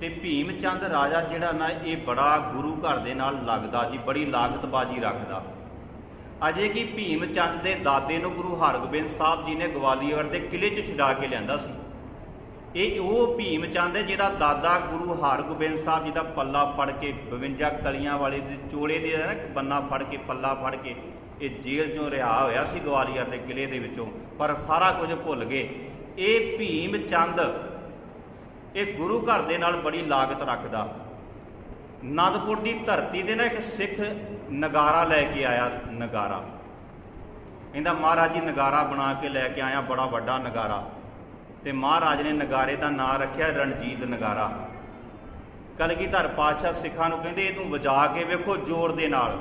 ਤੇ ਭੀਮ ਚੰਦ ਰਾਜਾ ਜਿਹੜਾ ਨਾ, ਇਹ ਬੜਾ ਗੁਰੂ ਘਰ ਦੇ ਨਾਲ ਲੱਗਦਾ ਜੀ, ਬੜੀ ਲਾਗਤਬਾਜ਼ੀ ਰੱਖਦਾ। ਅਜੇ ਕਿ ਭੀਮ ਚੰਦ ਦੇ ਦਾਦੇ ਨੂੰ ਗੁਰੂ ਹਰਗੋਬਿੰਦ ਸਾਹਿਬ ਜੀ ਨੇ ਗਵਾਲੀਅਰ ਦੇ ਕਿਲੇ 'ਚ ਛੁਡਾ ਕੇ ਲਿਆਂਦਾ ਸੀ। ਇਹ ਉਹ ਭੀਮ ਚੰਦ ਹੈ ਜਿਹਦਾ ਦਾਦਾ ਗੁਰੂ ਹਰਗੋਬਿੰਦ ਸਾਹਿਬ ਜੀ ਦਾ ਪੱਲਾ ਫੜ ਕੇ 52 ਕਲੀਆਂ ਵਾਲੇ ਦੇ ਚੋੜੇ ਦੇ ਨਾ, ਬੰਨਾ ਫੜ ਕੇ, ਪੱਲਾ ਫੜ ਕੇ, ਇਹ ਜੇਲ੍ਹ ਚੋਂ ਰਿਹਾ ਹੋਇਆ ਸੀ ਗਵਾਲੀਅਰ ਦੇ ਕਿਲੇ ਦੇ ਵਿੱਚੋਂ, ਪਰ ਸਾਰਾ ਕੁਝ ਭੁੱਲ ਗਏ। ਇਹ ਭੀਮ ਚੰਦ ਇਹ ਗੁਰੂ ਘਰ ਦੇ ਨਾਲ ਬੜੀ ਲਾਗਤ ਰੱਖਦਾ। ਆਨੰਦਪੁਰ ਦੀ ਧਰਤੀ ਦੇ ਨਾ ਇੱਕ ਸਿੱਖ ਨਗਾਰਾ ਲੈ ਕੇ ਆਇਆ ਨਗਾਰਾ। ਇਹਦਾ ਮਹਾਰਾਜ ਜੀ, ਨਗਾਰਾ ਬਣਾ ਕੇ ਲੈ ਕੇ ਆਇਆ, ਬੜਾ ਵੱਡਾ ਨਗਾਰਾ। ਤੇ ਮਹਾਰਾਜ ਨੇ ਨਗਾਰੇ ਦਾ ਨਾਂ ਰੱਖਿਆ, ਰਣਜੀਤ ਨਗਾਰਾ। ਕਲਗੀਧਰ ਪਾਤਸ਼ਾਹ ਸਿੱਖਾਂ ਨੂੰ ਕਹਿੰਦੇ ਇਹਨੂੰ ਵਜਾ ਕੇ ਵੇਖੋ ਜ਼ੋਰ ਦੇ ਨਾਲ।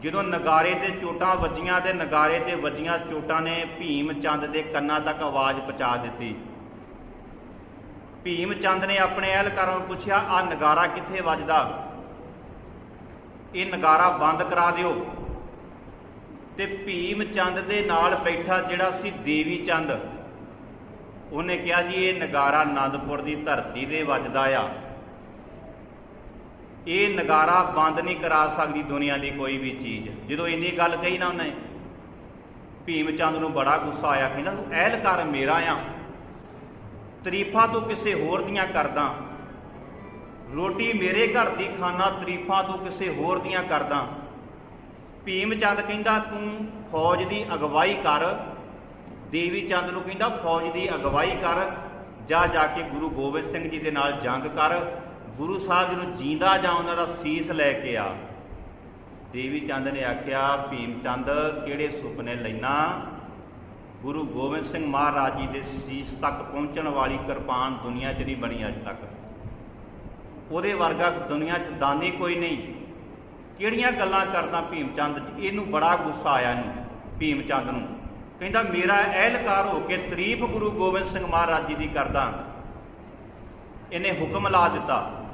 ਜਦੋਂ ਨਗਾਰੇ ਤੇ ਚੋਟਾਂ ਵੱਜੀਆਂ ਤੇ ਨਗਾਰੇ ਤੇ ਵੱਜੀਆਂ ਚੋਟਾਂ ਨੇ ਭੀਮ ਚੰਦ ਦੇ ਕੰਨਾਂ ਤੱਕ ਆਵਾਜ਼ ਪਹੁੰਚਾ ਦਿੱਤੀ। ਭੀਮ ਚੰਦ ਨੇ ਆਪਣੇ ਅਹਿਲਕਾਰਾਂ ਨੂੰ ਪੁੱਛਿਆ ਆ ਨਗਾਰਾ ਕਿੱਥੇ ਵੱਜਦਾ? ਇਹ ਨਗਾਰਾ ਬੰਦ ਕਰਾ ਦਿਓ। ਤੇ ਭੀਮ ਚੰਦ ਦੇ ਨਾਲ ਬੈਠਾ ਜਿਹੜਾ ਸੀ ਦੇਵੀ ਚੰਦ, ਉਹਨੇ ਕਿਹਾ, ਜੀ, ਇਹ ਨਗਾਰਾ ਆਨੰਦਪੁਰ ਦੀ ਧਰਤੀ ਦੇ ਵੱਜਦਾ ਆ। ਇਹ ਨਗਾਰਾ ਬੰਦ ਨਹੀਂ ਕਰਾ ਸਕਦੀ ਦੁਨੀਆ ਦੀ ਕੋਈ ਵੀ ਚੀਜ਼। ਜਦੋਂ ਇੰਨੀ ਗੱਲ ਕਹੀ ਨਾ ਉਹਨੇ, ਭੀਮ ਚੰਦ ਨੂੰ ਬੜਾ ਗੁੱਸਾ ਆਇਆ ਕਹਿੰਦਾ ਤੂੰ ਅਹਿਲਕਾਰ ਮੇਰਾ ਆ। ਤਰੀਫਾਂ ਤੋਂ ਕਿਸੇ ਹੋਰ ਦੀਆਂ ਕਰਦਾ। ਰੋਟੀ ਮੇਰੇ ਘਰ ਦੀ ਖਾਣਾ ਤਰੀਫਾਂ ਤੋਂ ਕਿਸੇ ਹੋਰ ਦੀਆਂ ਕਰਦਾ। ਭੀਮ ਚੰਦ ਕਹਿੰਦਾ, ਤੂੰ ਫੌਜ ਦੀ ਅਗਵਾਈ ਕਰ। ਦੇਵੀ ਚੰਦ ਨੂੰ ਕਹਿੰਦਾ, ਫੌਜ ਦੀ ਅਗਵਾਈ ਕਰ। ਜਾ ਜਾ ਕੇ ਗੁਰੂ ਗੋਬਿੰਦ ਸਿੰਘ ਜੀ ਦੇ ਨਾਲ ਜੰਗ ਕਰ। ਗੁਰੂ ਸਾਹਿਬ ਜੀ ਨੂੰ ਜੀਂਦਾ ਜਾਂ ਉਹਨਾਂ ਦਾ ਸੀਸ ਲੈ ਕੇ ਆ? ਦੇਵੀ ਚੰਦ ਨੇ ਆਖਿਆ ਭੀਮ ਚੰਦ ਕਿਹੜੇ ਸੁਪਨੇ ਲੈਣਾ ਗੁਰੂ ਗੋਬਿੰਦ ਸਿੰਘ ਮਹਾਰਾਜ ਜੀ ਦੇ ਸੀਸ ਤੱਕ ਪਹੁੰਚਣ ਵਾਲੀ ਕਿਰਪਾਨ ਦੁਨੀਆ 'ਚ ਨਹੀਂ ਬਣੀ ਅੱਜ ਤੱਕ। ਉਹਦੇ ਵਰਗਾ ਦੁਨੀਆ 'ਚ ਦਾਨੀ ਕੋਈ ਨਹੀਂ। ਕਿਹੜੀਆਂ ਗੱਲਾਂ ਕਰਦਾ ਭੀਮ ਚੰਦ ਇਹਨੂੰ ਬੜਾ ਗੁੱਸਾ ਆਇਆ ਇਹਨੂੰ ਭੀਮ ਚੰਦ ਨੂੰ। ਕਹਿੰਦਾ, ਮੇਰਾ ਅਹਿਲਕਾਰ ਹੋ ਕੇ ਤਰੀਫ ਗੁਰੂ ਗੋਬਿੰਦ ਸਿੰਘ ਮਹਾਰਾਜ ਜੀ ਦੀ ਕਰਦਾ। ਇਹਨੇ ਹੁਕਮ ਲਾ ਦਿੱਤਾ।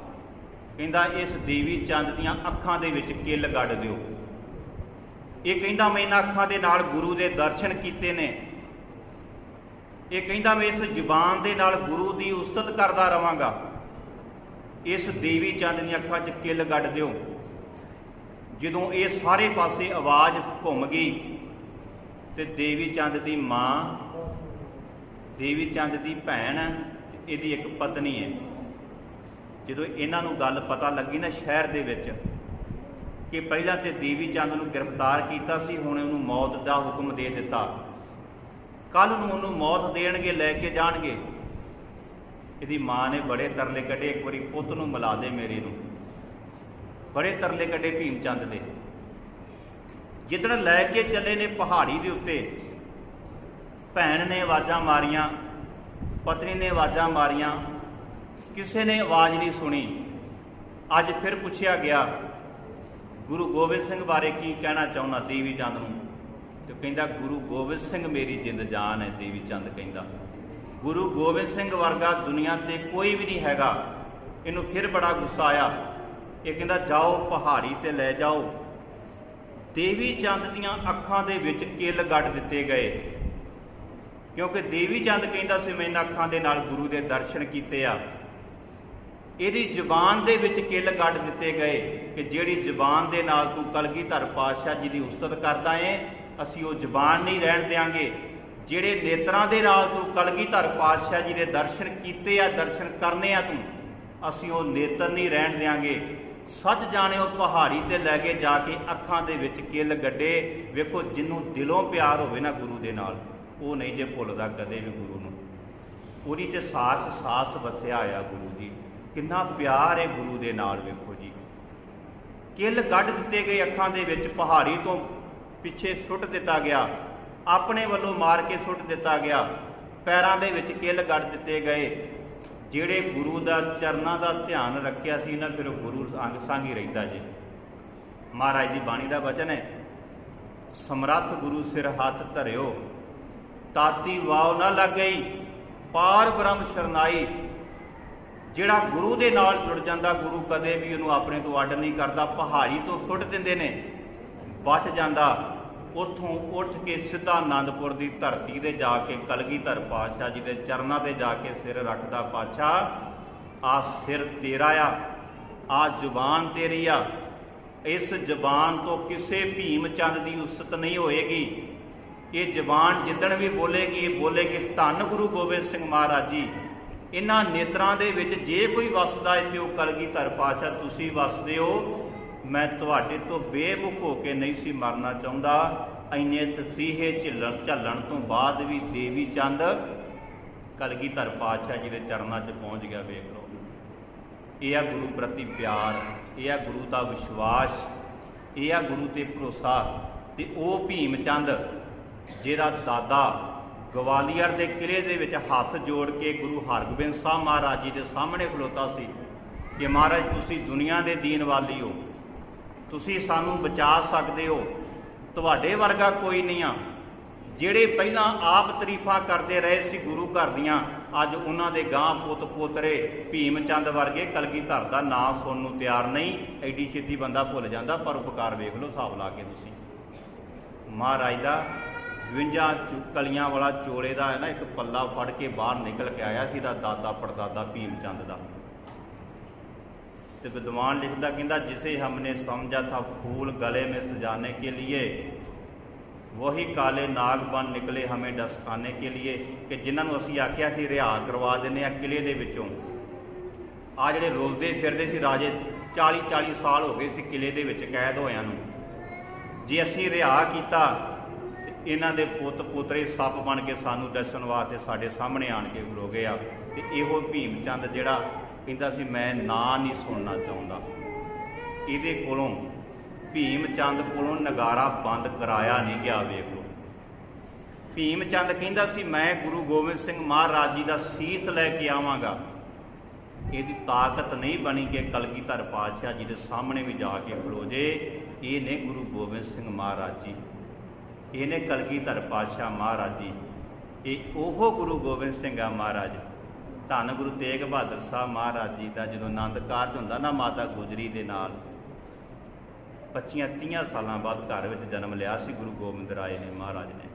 ਕਹਿੰਦਾ, ਇਸ ਦੇਵੀ ਚੰਦ ਦੀਆਂ ਅੱਖਾਂ ਦੇ ਵਿੱਚ ਕਿੱਲ ਗੱਡ ਦਿਓ। ਇਹ ਕਹਿੰਦਾ, ਮੈਂ ਇਹਨਾਂ ਅੱਖਾਂ ਦੇ ਨਾਲ ਗੁਰੂ ਦੇ ਦਰਸ਼ਨ ਕੀਤੇ ਨੇ। ਇਹ ਕਹਿੰਦਾ ਮੈਂ ਇਸ ਜ਼ੁਬਾਨ ਦੇ ਨਾਲ ਗੁਰੂ ਦੀ ਉਸਤਤ ਕਰਦਾ ਰਵਾਂਗਾ। ਇਸ ਦੇਵੀ ਚੰਦ ਦੀਆਂ ਅੱਖਾਂ 'ਚ ਕਿੱਲ ਗੱਡ ਦਿਓ। ਜਦੋਂ ਇਹ ਸਾਰੇ ਪਾਸੇ ਆਵਾਜ਼ ਘੁੰਮ ਗਈ ਤੇ ਦੇਵੀ ਚੰਦ ਦੀ ਮਾਂ, ਦੇਵੀ ਚੰਦ ਦੀ ਭੈਣ ਇਹਦੀ ਇੱਕ ਪਤਨੀ ਹੈ। ਜਦੋਂ ਇਹਨਾਂ ਨੂੰ ਗੱਲ ਪਤਾ ਲੱਗੀ ਨਾ ਸ਼ਹਿਰ ਦੇ ਵਿੱਚ ਕਿ ਪਹਿਲਾਂ ਤੇ ਦੇਵੀ ਚੰਦ ਨੂੰ ਗ੍ਰਿਫਤਾਰ ਕੀਤਾ ਸੀ, ਹੁਣ ਉਹਨੂੰ ਮੌਤ ਦਾ ਹੁਕਮ ਦੇ ਦਿੱਤਾ। ਕੱਲ ਨੂੰ ਉਹਨੂੰ ਮੌਤ ਦੇਣਗੇ, ਲੈ ਕੇ ਜਾਣਗੇ। ਇਹਦੀ ਮਾਂ ਨੇ ਬੜੇ ਤਰਲੇ ਕੱਢੇ, ਇੱਕ ਵਾਰੀ ਪੁੱਤ ਨੂੰ ਮਿਲਾ ਦੇ ਮੇਰੇ ਨੂੰ। ਬੜੇ ਤਰਲੇ ਕੱਢੇ ਭੀਮ ਚੰਦ ਦੇ। ਜਿੱਦਣ ਲੈ ਕੇ ਚੱਲੇ ਨੇ ਪਹਾੜੀ ਦੇ ਉੱਤੇ, ਭੈਣ ਨੇ ਆਵਾਜ਼ਾਂ ਮਾਰੀਆਂ, ਪਤਨੀ ਨੇ ਆਵਾਜ਼ਾਂ ਮਾਰੀਆਂ, ਕਿਸੇ ਨੇ ਆਵਾਜ਼ ਨਹੀਂ ਸੁਣੀ। ਅੱਜ ਫਿਰ ਪੁੱਛਿਆ ਗਿਆ, ਗੁਰੂ ਗੋਬਿੰਦ ਸਿੰਘ ਬਾਰੇ ਕੀ ਕਹਿਣਾ ਚਾਹੁੰਦਾ, ਦੇਵੀ ਚੰਦ ਨੂੰ? ਤੇ ਕਹਿੰਦਾ, ਗੁਰੂ ਗੋਬਿੰਦ ਸਿੰਘ ਮੇਰੀ ਜਿੰਦ ਜਾਨ ਹੈ ਦੇਵੀ ਚੰਦ ਕਹਿੰਦਾ। ਗੁਰੂ ਗੋਬਿੰਦ ਸਿੰਘ ਵਰਗਾ ਦੁਨੀਆ ਤੇ ਕੋਈ ਵੀ ਨਹੀਂ ਹੈਗਾ। ਇਹਨੂੰ ਫਿਰ ਬੜਾ ਗੁੱਸਾ ਆਇਆ। ਇਹ ਕਹਿੰਦਾ, ਜਾਓ, ਪਹਾੜੀ ਤੇ ਲੈ ਜਾਓ। ਦੇਵੀ ਚੰਦ ਦੀਆਂ ਅੱਖਾਂ ਦੇ ਵਿੱਚ ਕਿੱਲ ਗੱਡ ਦਿੱਤੇ ਗਏ। ਕਿਉਂਕਿ ਦੇਵੀ ਚੰਦ ਕਹਿੰਦਾ ਸੀ, ਮੈਂ ਇਹਨਾਂ ਅੱਖਾਂ ਦੇ ਨਾਲ ਗੁਰੂ ਦੇ ਦਰਸ਼ਨ ਕੀਤੇ ਆ। ਇਹਦੀ ਜ਼ੁਬਾਨ ਦੇ ਵਿੱਚ ਕਿੱਲ ਗੱਡ ਦਿੱਤੇ ਗਏ ਕਿ ਜਿਹੜੀ ਜ਼ੁਬਾਨ ਦੇ ਨਾਲ ਤੂੰ ਕਲਗੀਧਰ ਪਾਤਸ਼ਾਹ ਜੀ ਦੀ ਉਸਤਤ ਕਰਦਾ ਏ ਅਸੀਂ ਉਹ ਜਬਾਨ ਨਹੀਂ ਰਹਿਣ ਦੇਾਂਗੇ ਜਿਹੜੇ ਨੇਤਰਾਂ ਦੇ ਨਾਲ ਤੂੰ ਕਲਗੀਧਰ ਪਾਤਸ਼ਾਹ ਜੀ ਦੇ ਦਰਸ਼ਨ ਕੀਤੇ ਆ, ਦਰਸ਼ਨ ਕਰਨੇ ਆ ਤੂੰ, ਅਸੀਂ ਉਹ ਨੇਤਰ ਨਹੀਂ ਰਹਿਣ ਦੇਾਂਗੇ ਸੱਚ ਜਾਣਿਓ, ਪਹਾੜੀ ਤੇ ਲੈ ਕੇ ਜਾ ਕੇ ਅੱਖਾਂ ਦੇ ਵਿੱਚ ਕਿੱਲ ਗੱਡੇ, ਵੇਖੋ ਜਿੰਨੂੰ ਦਿਲੋਂ ਪਿਆਰ ਹੋਵੇ ਨਾ ਗੁਰੂ ਦੇ ਨਾਲ, ਉਹ ਨਹੀਂ ਜੇ ਭੁੱਲਦਾ ਕਦੇ ਵੀ ਗੁਰੂ ਨੂੰ। ਉਹਦੀ ਤੇ ਸਾਸ ਸਾਸ ਵਸਿਆ ਆ ਗੁਰੂ ਜੀ, ਕਿੰਨਾ ਪਿਆਰ ਹੈ ਗੁਰੂ ਦੇ ਨਾਲ, ਵੇਖੋ ਜੀ। ਕਿੱਲ ਗੱਡ ਦਿੱਤੇ ਗਏ ਅੱਖਾਂ ਦੇ ਵਿੱਚ ਪਹਾੜੀ ਤੋਂ ਪਿੱਛੇ ਸੁੱਟ ਦਿੱਤਾ ਗਿਆ। ਆਪਣੇ ਵੱਲੋਂ ਮਾਰ ਕੇ ਸੁੱਟ ਦਿੱਤਾ ਗਿਆ। ਪੈਰਾਂ ਦੇ ਵਿੱਚ ਕਿੱਲ ਗੱਡ ਦਿੱਤੇ ਗਏ। ਜਿਹੜੇ ਗੁਰੂ ਦਾ ਚਰਨਾਂ ਦਾ ਧਿਆਨ ਰੱਖਿਆ ਸੀ ਨਾ ਫਿਰ ਗੁਰੂ ਅੰਗ ਸੰਗ ਹੀ ਰਹਿੰਦਾ ਜੀ। ਮਹਾਰਾਜ ਦੀ ਬਾਣੀ ਦਾ ਵਚਨ ਹੈ, ਸਮਰੱਥ ਗੁਰੂ ਸਿਰ ਹੱਥ ਧਰਿਓ, ਤਾਤੀ ਵਾਉ ਨਾ ਲੱਗ ਗਈ ਪਾਰ ਬ੍ਰਹਮ ਸ਼ਰਨਾਈ। ਜਿਹੜਾ ਗੁਰੂ ਦੇ ਨਾਲ ਜੁੜ ਜਾਂਦਾ, ਗੁਰੂ ਕਦੇ ਵੀ ਉਹਨੂੰ ਆਪਣੇ ਤੋਂ ਅੱਡ ਨਹੀਂ ਕਰਦਾ, ਪਹਾੜੀ ਤੋਂ ਸੁੱਟ ਦਿੰਦੇ ਨੇ। ਬਚ ਜਾਂਦਾ। ਉੱਥੋਂ ਉੱਠ ਕੇ ਸਿੱਧਾ ਆਨੰਦਪੁਰ ਦੀ ਧਰਤੀ ਤੇ ਜਾ ਕੇ ਕਲਗੀਧਰ ਪਾਤਸ਼ਾਹ ਜੀ ਦੇ ਚਰਨਾਂ ਤੇ ਜਾ ਕੇ ਸਿਰ ਰੱਖਦਾ ਪਾਤਸ਼ਾਹ, ਆ ਸਿਰ ਤੇਰਾ ਆ ਆ ਜ਼ੁਬਾਨ ਤੇਰੀ ਆ। ਇਸ ਜ਼ਬਾਨ ਤੋਂ ਕਿਸੇ ਭੀਮ ਚੰਦ ਦੀ ਉਸਤ ਨਹੀਂ ਹੋਏਗੀ। ਇਹ ਜ਼ਬਾਨ ਜਿੱਦਣ ਵੀ ਬੋਲੇਗੀ, ਇਹ ਬੋਲੇਗੀ ਧੰਨ ਗੁਰੂ ਗੋਬਿੰਦ ਸਿੰਘ ਮਹਾਰਾਜ ਜੀ। ਇਹਨਾਂ ਨੇਤਰਾਂ ਦੇ ਵਿੱਚ ਜੇ ਕੋਈ ਵਸਦਾ ਹੈ ਤੇ ਉਹ ਕਲਗੀਧਰ ਪਾਤਸ਼ਾਹ, ਤੁਸੀਂ ਵਸਦੇ ਹੋ। ਮੈਂ ਤੁਹਾਡੇ ਤੋਂ ਬੇਮੁਖ ਹੋ ਕੇ ਨਹੀਂ ਸੀ ਮਰਨਾ ਚਾਹੁੰਦਾ। ਐਨੇ ਤਸੀਹੇ ਝੱਲਣ ਝੱਲਣ ਤੋਂ ਬਾਅਦ ਵੀ ਦੇਵੀ ਚੰਦ ਕਲਗੀਧਰ ਪਾਤਸ਼ਾਹ ਜੀ ਦੇ ਚਰਨਾਂ 'ਚ ਪਹੁੰਚ ਗਿਆ, ਵੇਖ ਲਓ। ਇਹ ਆ ਗੁਰੂ ਪ੍ਰਤੀ ਪਿਆਰ, ਇਹ ਆ ਗੁਰੂ ਦਾ ਵਿਸ਼ਵਾਸ, ਇਹ ਆ ਗੁਰੂ ਤੇ ਭਰੋਸਾ ਤੇ ਉਹ ਭੀਮ ਚੰਦ ਜਿਹੜਾ ਦਾਦਾ ਗਵਾਲੀਅਰ ਦੇ ਕਿਲੇ ਦੇ ਵਿੱਚ ਹੱਥ ਜੋੜ ਕੇ ਗੁਰੂ ਹਰਗੋਬਿੰਦ ਸਾਹਿਬ ਮਹਾਰਾਜ ਜੀ ਦੇ ਸਾਹਮਣੇ ਖਲੋਤਾ ਸੀ ਕਿ ਮਹਾਰਾਜ, ਤੁਸੀਂ ਦੁਨੀਆ ਦੇ ਦੀਨ ਵਾਲੀ ਹੋ। ਤੁਸੀਂ ਸਾਨੂੰ ਬਚਾ ਸਕਦੇ ਹੋ। ਤੁਹਾਡੇ ਵਰਗਾ ਕੋਈ ਨਹੀਂ ਆ। ਜਿਹੜੇ ਪਹਿਲਾਂ ਆਪ ਤਾਰੀਫਾਂ ਕਰਦੇ ਰਹੇ ਸੀ ਗੁਰੂ ਘਰ ਦੀਆਂ, ਅੱਜ ਉਹਨਾਂ ਦੇ ਗਾਂ ਪੁੱਤ ਪੋਤਰੇ ਭੀਮ ਚੰਦ ਵਰਗੇ ਕਲਗੀਧਰ ਦਾ ਨਾਂ ਸੁਣਨ ਨੂੰ ਤਿਆਰ ਨਹੀਂ। ਐਡੀ ਛੇਤੀ ਬੰਦਾ ਭੁੱਲ ਜਾਂਦਾ, ਪਰ ਉਪਕਾਰ ਵੇਖ ਲਓ ਹਿਸਾਬ ਲਾ ਕੇ ਤੁਸੀਂ। ਮਹਾਰਾਜ ਦਾ 52 ਚੁ- ਕਲੀਆਂ ਵਾਲਾ ਚੋਲੇ ਦਾ ਹੈ ਨਾ ਇੱਕ ਪੱਲਾ ਫੜ ਕੇ ਬਾਹਰ ਨਿਕਲ ਕੇ ਆਇਆ ਸੀ ਦਾ ਦਾਦਾ ਪੜਦਾਦਾ ਭੀਮ ਚੰਦ ਦਾ। ਤੇ ਵਿਦਵਾਨ ਲਿਖਦਾ ਕਹਿੰਦਾ ਜਿਸੇ ਹਮਨੇ ਸਮਝਾ ਥਾ ਫੂਲ ਗਲੇ में सजाने के लिए ਵਹੀ ਕਾਲੇ ਨਾਗ ਬਨ ਨਿਕਲੇ ਹਮੇ ਡਸਕਾਨੇ ਕੇ लिए ਕਿ ਜਿਨ੍ਹਾਂ ਨੂੰ ਅਸੀਂ ਆਖਿਆ ਸੀ ਰਿਹਾ ਕਰਵਾ ਦਿੰਨੇ ਆ ਕਿਲੇ ਦੇ ਵਿੱਚੋਂ ਆ ਜਿਹੜੇ ਰੁਲਦੇ ਫਿਰਦੇ ਸੀ ਰਾਜੇ 40 40 ਸਾਲ ਹੋ ਗਏ ਸੀ ਕਿਲੇ ਦੇ ਵਿੱਚ ਕੈਦ ਹੋਇਆਂ ਨੂੰ ਜੇ ਅਸੀਂ ਰਿਹਾ ਕੀਤਾ ਤੇ ਇਹਨਾਂ ਦੇ ਪੁੱਤ ਪੁੱਤਰੇ ਸੱਪ ਬਣ ਕੇ ਸਾਨੂੰ ਦੱਸਣ ਵਾਸਤੇ ਸਾਡੇ ਸਾਹਮਣੇ ਆਣ ਕੇ ਖਲੋ ਗਏ ਆ ਤੇ ਇਹੋ ਭੀਮ ਚੰਦ ਜਿਹੜਾ ਕਹਿੰਦਾ ਸੀ, ਮੈਂ ਨਾਂ ਨਹੀਂ ਸੁਣਨਾ ਚਾਹੁੰਦਾ। ਇਹਦੇ ਕੋਲੋਂ ਭੀਮ ਚੰਦ ਕੋਲੋਂ ਨਗਾਰਾ ਬੰਦ ਕਰਾਇਆ ਨਹੀਂ ਗਿਆ, ਵੇਖ ਲਓ। ਭੀਮ ਚੰਦ ਕਹਿੰਦਾ ਸੀ, ਮੈਂ ਗੁਰੂ ਗੋਬਿੰਦ ਸਿੰਘ ਮਹਾਰਾਜ ਜੀ ਦਾ ਸੀਸ ਲੈ ਕੇ ਆਵਾਂਗਾ। ਇਹਦੀ ਤਾਕਤ ਨਹੀਂ ਬਣੀ ਕਿ ਕਲਗੀਧਰ ਪਾਤਸ਼ਾਹ ਜੀ ਦੇ ਸਾਹਮਣੇ ਵੀ ਜਾ ਕੇ ਖਲੋ ਜੇ। ਇਹ ਨੇ ਗੁਰੂ ਗੋਬਿੰਦ ਸਿੰਘ ਮਹਾਰਾਜ ਜੀ। ਇਹ ਨੇ ਕਲਗੀਧਰ ਪਾਤਸ਼ਾਹ ਮਹਾਰਾਜ ਜੀ। ਇਹ ਉਹ ਗੁਰੂ ਗੋਬਿੰਦ ਸਿੰਘ ਆ ਮਹਾਰਾਜ। ਧੰਨ ਗੁਰੂ ਤੇਗ ਬਹਾਦਰ ਸਾਹਿਬ ਮਹਾਰਾਜ ਜੀ ਦਾ ਜਦੋਂ ਆਨੰਦ ਕਾਰਜ ਹੁੰਦਾ ਨਾ ਮਾਤਾ ਗੁਜਰੀ ਦੇ ਨਾਲ 25 30 ਸਾਲਾਂ ਬਾਅਦ ਘਰ ਵਿੱਚ ਜਨਮ ਲਿਆ ਸੀ ਗੁਰੂ ਗੋਬਿੰਦ ਰਾਏ ਨੇ ਮਹਾਰਾਜ ਨੇ।